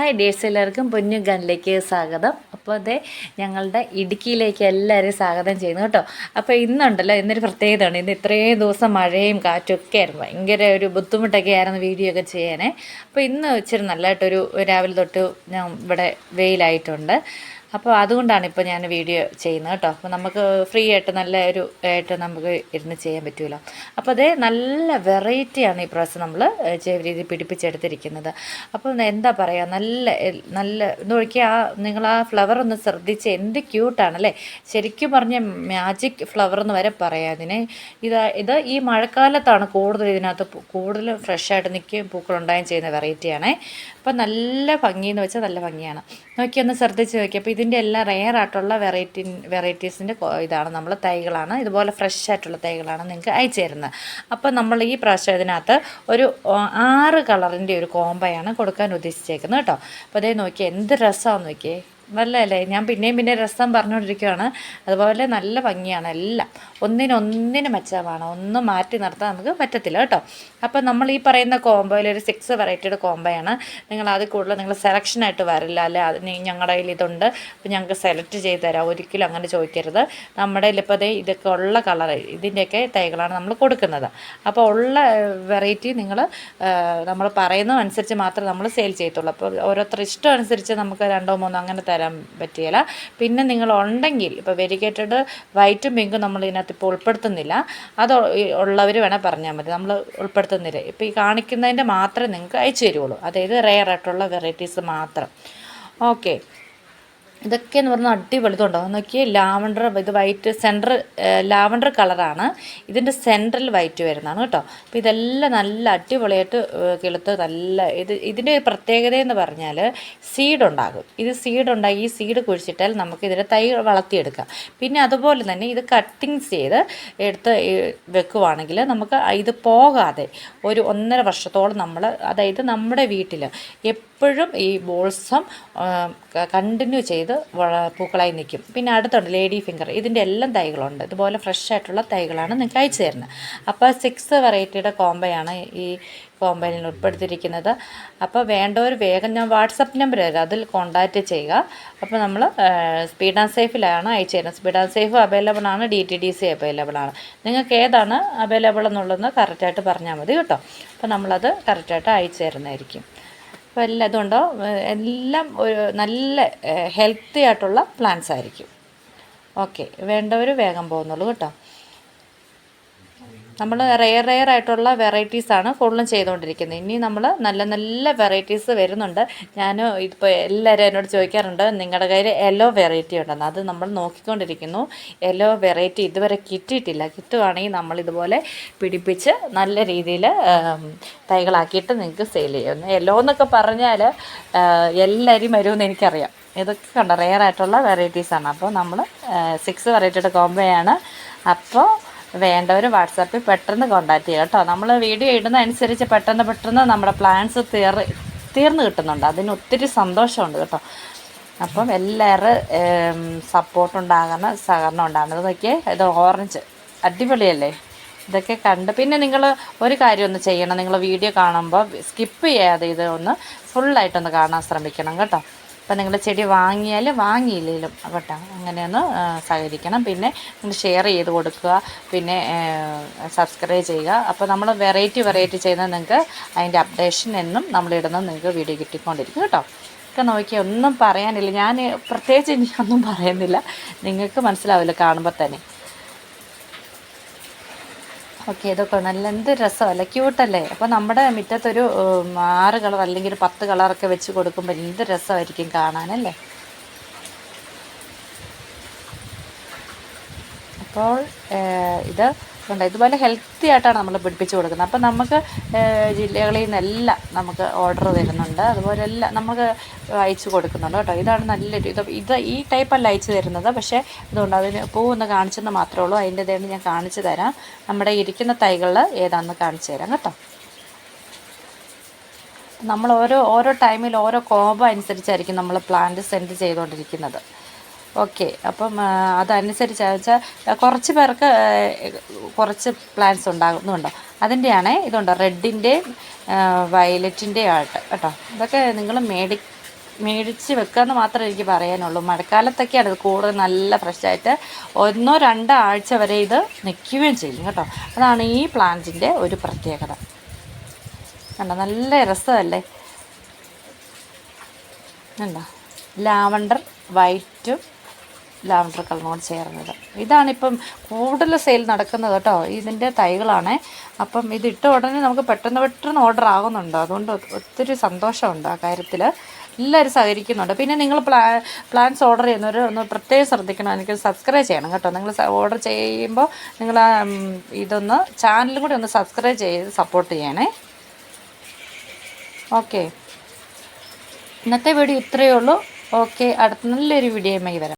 Hi ഡേഴ്സ് എല്ലാവർക്കും പൊന്നു ഗണിലേക്ക് സ്വാഗതം. അപ്പോൾ അതെ ഞങ്ങളുടെ ഇടുക്കിയിലേക്ക് എല്ലാവരെയും സ്വാഗതം ചെയ്യുന്നു കേട്ടോ. അപ്പോൾ ഇന്നുണ്ടല്ലോ ഇന്നൊരു പ്രത്യേകതയാണ്. ഇന്ന് ഇത്രയും ദിവസം മഴയും കാറ്റും ഒക്കെ ആയിരുന്നു. ഭയങ്കര ഒരു ബുദ്ധിമുട്ടൊക്കെ ആയിരുന്നു വീഡിയോ ഒക്കെ ചെയ്യാനേ. അപ്പോൾ ഇന്ന് ഇച്ചിരി നല്ലതായിട്ടൊരു രാവിലെ തൊട്ട് ഞാൻ ഇവിടെ വെയിലായിട്ടുണ്ട്. അപ്പോൾ അതുകൊണ്ടാണ് ഇപ്പോൾ ഞാൻ വീഡിയോ ചെയ്യുന്നത് കേട്ടോ. അപ്പോൾ നമുക്ക് ഫ്രീ ആയിട്ട് നല്ല ഒരു ആയിട്ട് നമുക്ക് ഇരുന്ന് ചെയ്യാൻ പറ്റുമല്ലോ അപ്പോൾ അതേ നല്ല വെറൈറ്റിയാണ് ഈ പ്രാവശ്യം നമ്മൾ ജൈവ രീതി പിടിപ്പിച്ചെടുത്തിരിക്കുന്നത്. അപ്പോൾ എന്താ പറയുക നല്ല നല്ല നോക്കിയാൽ ആ നിങ്ങൾ ആ ഫ്ലവർ ഒന്ന് ശ്രദ്ധിച്ച് എന്ത് ക്യൂട്ടാണല്ലേ ശരിക്കും പറഞ്ഞ മാജിക് ഫ്ലവർ എന്ന് വരെ പറയാം അതിനെ. ഇത് ഇത് ഈ മഴക്കാലത്താണ് കൂടുതൽ ഇതിനകത്ത് കൂടുതൽ ഫ്രഷായിട്ട് നിൽക്കുകയും പൂക്കളുണ്ടായും ചെയ്യുന്ന വെറൈറ്റിയാണേ അപ്പോൾ നല്ല ഭംഗിയെന്ന് വെച്ചാൽ നല്ല ഭംഗിയാണ്. നോക്കി ഒന്ന് ശ്രദ്ധിച്ച് നോക്കി അപ്പോൾ ഇതിന്റെ എല്ലാം റെയർ ആയിട്ടുള്ള വെറൈറ്റി വെറൈറ്റീസിന്റെ ഇതാണ്. നമ്മൾ തൈകളാണ്. ഇതുപോലെ ഫ്രഷ് ആയിട്ടുള്ള തൈകളാണ് നിങ്ങൾക്ക് അയച്ചു തരുന്നത്. അപ്പോൾ നമ്മൾ ഈ പ്രാവശ്യം ഇതിനകത്ത് ഒരു ആറ് കളറിന്റെ ഒരു കോമ്പയാണ് കൊടുക്കാൻ ഉദ്ദേശിച്ചേക്കുന്നത് കേട്ടോ. അപ്പോൾ അതേ നോക്കിയാൽ എന്ത് രസമാണെന്ന് നോക്കിയേ. നല്ലതല്ലേ? ഞാൻ പിന്നെയും പിന്നെ രസം പറഞ്ഞുകൊണ്ടിരിക്കുകയാണ് അതുപോലെ നല്ല ഭംഗിയാണ് എല്ലാം. ഒന്നിനൊന്നിന് മെച്ചമാണ് ഒന്നും മാറ്റി നിർത്താൻ നമുക്ക് പറ്റത്തില്ല കേട്ടോ. അപ്പോൾ നമ്മൾ ഈ പറയുന്ന കോംബോയിൽ ഒരു സിക്സ് വെറൈറ്റിയുടെ കോംബോയാണ്. നിങ്ങൾ അത് കൂടുതൽ നിങ്ങൾ സെലക്ഷനായിട്ട് വരില്ല അല്ലെ? അത് ഞങ്ങളുടെ കയ്യിൽ ഇതുണ്ട്. അപ്പോൾ ഞങ്ങൾക്ക് സെലക്ട് ചെയ്ത് തരാം. ഒരിക്കലും അങ്ങനെ ചോദിക്കരുത്. നമ്മുടെ ഇപ്പോൾ ഇതൊക്കെ ഉള്ള കളർ ഇതിന്റെയൊക്കെ തൈകളാണ് നമ്മൾ കൊടുക്കുന്നത്. അപ്പോൾ ഉള്ള വെറൈറ്റി നിങ്ങൾ നമ്മൾ പറയുന്നതനുസരിച്ച് മാത്രമേ നമ്മൾ സെയിൽ ചെയ്യത്തുള്ളൂ. അപ്പോൾ ഓരോരുത്തർ ഇഷ്ടം അനുസരിച്ച് നമുക്ക് രണ്ടോ മൂന്നോ അങ്ങനെ തരാൻ പറ്റിയില്ല. പിന്നെ നിങ്ങൾ ഉണ്ടെങ്കിൽ ഇപ്പോൾ വെരിഗേറ്റഡ് വൈറ്റും പിങ്കും നമ്മൾ ഇതിനകത്ത് ഇപ്പോൾ ഉൾപ്പെടുത്തുന്നില്ല. അത് ഉള്ളവർ വേണേൽ പറഞ്ഞാൽ മതി. നമ്മൾ ഉൾപ്പെടുത്തുന്നില്ല. ഇപ്പോൾ ഈ കാണിക്കുന്നതിന്റെ മാത്രമേ നിങ്ങൾക്ക് അയച്ചു തരുള്ളൂ. അതായത് റെയർ ആയിട്ടുള്ള വെറൈറ്റീസ് മാത്രം. ഓക്കെ ഇതൊക്കെ എന്ന് പറഞ്ഞാൽ അടിപൊളി ഇതുണ്ടോ? നോക്കിയേ ലാവണ്ടർ ഇത് വൈറ്റ് സെന്റർ ലാവണ്ടർ കളറാണ്. ഇതിന്റെ സെന്ററിൽ വൈറ്റ് വരുന്നതാണ് കേട്ടോ. അപ്പോൾ ഇതെല്ലാം നല്ല അടിപൊളിയായിട്ട് കിളുത്ത് നല്ല ഇത് ഇതിന്റെ ഒരു പ്രത്യേകത എന്ന് പറഞ്ഞാൽ സീഡ് ഉണ്ടാകും. ഇത് സീഡ് ഉണ്ടാക്കി ഈ സീഡ് കുഴിച്ചിട്ടാൽ നമുക്ക് ഇതിന്റെ തൈ വളർത്തിയെടുക്കാം. പിന്നെ അതുപോലെ തന്നെ ഇത് കട്ടിങ്സ് ചെയ്ത് എടുത്ത് വെക്കുവാണെങ്കിൽ നമുക്ക് ഇത് പോകാതെ ഒരു ഒന്നര വർഷത്തോളം നമ്മൾ അതായത് നമ്മുടെ വീട്ടിൽ എപ്പോഴും ഈ ബോൾസം കണ്ടിന്യൂ ചെയ്ത് പൂക്കളായി നിൽക്കും. പിന്നെ അടുത്തുണ്ട് ലേഡി ഫിംഗർ. ഇതിന്റെ എല്ലാം തൈകളുണ്ട്. ഇതുപോലെ ഫ്രഷ് ആയിട്ടുള്ള തൈകളാണ് നിങ്ങൾക്ക് അയച്ചു തരുന്നത്. അപ്പോൾ സിക്സ് വെറൈറ്റിയുടെ കോമ്പയാണ് ഈ കോമ്പയിൽ ഉൾപ്പെടുത്തിയിരിക്കുന്നത്. അപ്പോൾ വേണ്ടവർ വേഗം ഞാൻ വാട്സപ്പ് നമ്പർ തരാം. അതിൽ കോൺടാക്റ്റ് ചെയ്യുക. അപ്പോൾ നമ്മൾ സ്പീഡ് ആൻഡ് സേഫിലാണ് അയച്ചു തരുന്നത്. സ്പീഡ് ആൻഡ് സേഫ് അവൈലബിൾ ആണ്. D T D C available ആണ്. നിങ്ങൾക്ക് ഏതാണ് അവൈലബിൾ എന്നുള്ളതെന്ന് കറക്റ്റായിട്ട് പറഞ്ഞാൽ മതി കേട്ടോ. അപ്പോൾ നമ്മളത് കറക്റ്റായിട്ട് അയച്ചു തരുന്നതായിരിക്കും. അപ്പോൾ എല്ലാം ഇതുണ്ടോ? എല്ലാം ഒരു നല്ല ഹെൽത്തി ആയിട്ടുള്ള പ്ലാൻസ് ആയിരിക്കും. ഓക്കെ വേണ്ടവർ വേഗം പോകുന്നുള്ളൂ കേട്ടോ. നമ്മൾ റെയർ റെയർ ആയിട്ടുള്ള വെറൈറ്റീസാണ് കൂടുതലും ചെയ്തുകൊണ്ടിരിക്കുന്നത്. ഇനി നമ്മൾ നല്ല നല്ല വെറൈറ്റീസ് വരുന്നുണ്ട്. ഞാൻ ഇപ്പോൾ എല്ലാവരും എന്നോട് ചോദിക്കാറുണ്ട് നിങ്ങളുടെ കയ്യിൽ യെല്ലോ വെറൈറ്റി ഉണ്ടെന്ന്. അത് നമ്മൾ നോക്കിക്കൊണ്ടിരിക്കുന്നു. യെല്ലോ വെറൈറ്റി ഇതുവരെ കിട്ടിയിട്ടില്ല. കിട്ടുവാണെങ്കിൽ നമ്മൾ ഇതുപോലെ പിടിപ്പിച്ച് നല്ല രീതിയിൽ തൈകളാക്കിയിട്ട് നിങ്ങൾക്ക് സെയിൽ ചെയ്യും യെല്ലോ എന്നൊക്കെ പറഞ്ഞാൽ എല്ലാവരും വരുമെന്ന് എനിക്കറിയാം. ഇതൊക്കെ കണ്ട? റെയർ ആയിട്ടുള്ള വെറൈറ്റീസാണ് അപ്പോൾ നമ്മൾ സിക്സ് വെറൈറ്റിയുടെ കോംബോയാണ് അപ്പോൾ വേണ്ടവർ വാട്സാപ്പിൽ പെട്ടെന്ന് കോൺടാക്ട് ചെയ്യുക കേട്ടോ. നമ്മൾ വീഡിയോ ഇടുന്ന അനുസരിച്ച് പെട്ടെന്ന് പെട്ടെന്ന് നമ്മുടെ പ്ലാൻസ് തീർ തീർന്നു കിട്ടുന്നുണ്ട്. അതിന് ഒത്തിരി സന്തോഷമുണ്ട് കേട്ടോ. അപ്പം എല്ലാവരും സപ്പോർട്ട് ഉണ്ടാകുന്ന സഹകരണം ഉണ്ടാകുന്നത് ഇതൊക്കെ ഇത് ഓറഞ്ച് അടിപൊളിയല്ലേ? ഇതൊക്കെ കണ്ട് പിന്നെ നിങ്ങൾ ഒരു കാര്യം ഒന്ന് ചെയ്യണം. നിങ്ങൾ വീഡിയോ കാണുമ്പോൾ സ്കിപ്പ് ചെയ്യാതെ ഇത് ഒന്ന് ഫുള്ളായിട്ടൊന്ന് കാണാൻ ശ്രമിക്കണം കേട്ടോ. അപ്പം നിങ്ങൾ ചെടി വാങ്ങിയാൽ വാങ്ങിയില്ലെങ്കിലും കേട്ടോ. അങ്ങനെയൊന്ന് സഹകരിക്കണം. പിന്നെ നിങ്ങൾ ഷെയർ ചെയ്ത് കൊടുക്കുക. പിന്നെ സബ്സ്ക്രൈബ് ചെയ്യുക. അപ്പോൾ നമ്മൾ വെറൈറ്റി വെറൈറ്റി ചെയ്യുന്ന നിങ്ങൾക്ക് അതിന്റെ അപ്ഡേഷൻ എന്നും നമ്മളിടുന്ന നിങ്ങൾക്ക് വീഡിയോ കിട്ടിക്കൊണ്ടിരിക്കും കേട്ടോ. ഒക്കെ നോക്കി ഒന്നും പറയാനില്ല. ഞാൻ പ്രത്യേകിച്ച് ഒന്നും പറയുന്നില്ല. നിങ്ങൾക്ക് മനസ്സിലാവില്ല കാണുമ്പോൾ തന്നെ. ഓക്കെ ഇതൊക്കെ നല്ല എന്ത് രസമല്ലേ ക്യൂട്ടല്ലേ അപ്പോൾ നമ്മുടെ മുറ്റത്തൊരു ആറ് കളർ അല്ലെങ്കിൽ പത്ത് കളറൊക്കെ വെച്ച് കൊടുക്കുമ്പോൾ എന്ത് രസമായിരിക്കും കാണാനല്ലേ അപ്പോൾ ഇത് ഉണ്ട് ഇതുപോലെ ഹെൽത്തി ആയിട്ടാണ് നമ്മൾ പിടിപ്പിച്ച് കൊടുക്കുന്നത്. അപ്പോൾ നമുക്ക് ജില്ലകളിൽ നിന്നെല്ലാം നമുക്ക് ഓർഡർ തരുന്നുണ്ട് അതുപോലെ എല്ലാം നമുക്ക് അയച്ചു കൊടുക്കുന്നുണ്ട് കേട്ടോ. ഇതാണ് നല്ലൊരു ഇത്. ഇത് ഈ ടൈപ്പല്ല അയച്ചു തരുന്നത്. പക്ഷേ ഇതുകൊണ്ട് അതിന് പൂവൊന്ന് കാണിച്ചെന്ന് മാത്രമേ ഉള്ളൂ. അതിന്റെ ഇതേണ്ട് ഞാൻ കാണിച്ചു തരാം. നമ്മുടെ ഇരിക്കുന്ന തൈകളിൽ ഏതാണെന്ന് കാണിച്ചു തരാം കേട്ടോ. നമ്മൾ ഓരോ ഓരോ ടൈമിൽ ഓരോ കോമ്പോ അനുസരിച്ചായിരിക്കും നമ്മൾ പ്ലാന്റ് സെൻഡ് ചെയ്തുകൊണ്ടിരിക്കുന്നത്. ഓക്കെ. അപ്പം അതനുസരിച്ച് വെച്ചാൽ കുറച്ച് പേർക്ക് കുറച്ച് പ്ലാന്റ്സ് ഉണ്ടാകുന്നുണ്ടോ? അതിന്റെയാണേ ഇതുണ്ടോ റെഡിന്റെയും വയലറ്റിന്റെയും ആയിട്ട് കേട്ടോ? ഇതൊക്കെ നിങ്ങൾ മേടി മേടിച്ച് വെക്കാമെന്ന് മാത്രമേ എനിക്ക് പറയാനുള്ളൂ. മഴക്കാലത്തൊക്കെയാണ് ഇത് കൂടുതൽ നല്ല ഫ്രഷായിട്ട് ഒന്നോ രണ്ടോ ആഴ്ച വരെ ഇത് നിൽക്കുകയും ചെയ്യും കേട്ടോ? അതാണ് ഈ പ്ലാന്റിന്റെ ഒരു പ്രത്യേകത. കണ്ടോ? നല്ല രസമല്ലേ? കണ്ടോ? ലാവണ്ടർ വൈറ്റും ലാവണ്ടർ കളറിനോട് ചേർന്നത്. ഇതാണിപ്പം കൂടുതൽ സെയിൽ നടക്കുന്നത് കേട്ടോ. ഇതിന്റെ തൈകളാണ്. അപ്പം ഇത് ഇട്ട ഉടനെ നമുക്ക് പെട്ടെന്ന് പെട്ടെന്ന് ഓർഡർ ആകുന്നുണ്ട് അതുകൊണ്ട് ഒത്തിരി സന്തോഷമുണ്ട് ആ കാര്യത്തിൽ എല്ലാവരും സഹകരിക്കുന്നുണ്ട്. പിന്നെ നിങ്ങൾ പ്ലാ പ്ലാൻസ് ഓർഡർ ചെയ്യുന്നവർ ഒന്ന് പ്രത്യേകം ശ്രദ്ധിക്കണം. എനിക്ക് സബ്സ്ക്രൈബ് ചെയ്യണം കേട്ടോ. നിങ്ങൾ ഓർഡർ ചെയ്യുമ്പോൾ നിങ്ങൾ ഇതൊന്ന് ചാനലും കൂടി ഒന്ന് സബ്സ്ക്രൈബ് ചെയ്ത് സപ്പോർട്ട് ചെയ്യണേ. ഓക്കെ ഇന്നത്തെ വീഡിയോ ഇത്രയേ ഉള്ളൂ. ഓക്കെ അടുത്ത നല്ലൊരു വീഡിയോയുമായി വരാം.